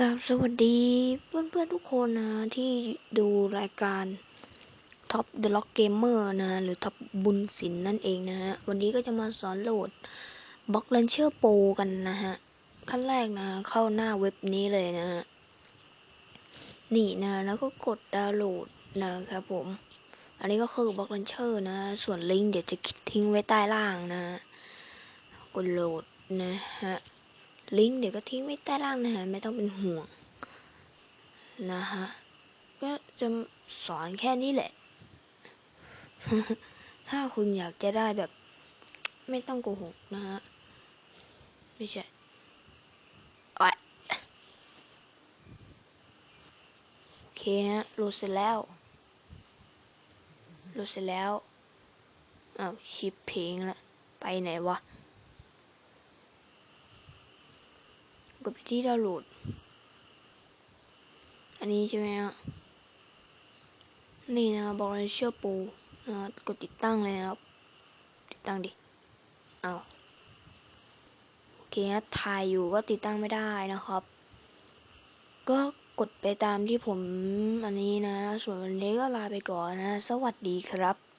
กับสวัสดีเพื่อนๆทุกคนนะที่ดูรายการ Top The Lock Gamer นะ หรือ Top บุญสินนั่นเองนะฮะ วันนี้ก็จะมาสอนโหลด b l o c k Launcher Pro กันนะฮะ ขั้นแรกนะเข้าหน้าเว็บนี้เลยนะฮะ นี่นะ แล้วก็กดดาวน์โหลดนะครับผม อันนี้ก็คือ b l o c k Launcher นะ ส่วนลิงก์เดี๋ยวจะทิ้งไว้ใต้ล่างนะ กดโหลดนะฮะ ลิงก์เดี๋ยวก็ทิ้งไว้ใต้ล่างนะฮะไม่ต้องเป็นห่วง นะฮะ ก็จะสอนแค่นี้แหละ ถ้าคุณอยากจะได้แบบ ไม่ต้องโกหกนะฮะ ไม่ใช่โอเคฮะโหลดเสร็จแล้วโหลดเสร็จแล้วอ้าวชิปเพลงละไปไหนวะ กดไปที่ดาวน์โหลด อันนี้ใช่ไหมฮะนี่นะบอกเลยเชื่อปูนะกดติดตั้งเลยครับ ติดตั้งดิ เอาโอเคนะถ่ายอยู่ก็ติดตั้งไม่ได้นะครับ ก็กดไปตามที่ผมอันนี้นะ ส่วนวันนี้ก็ลาไปก่อนนะ สวัสดีครับ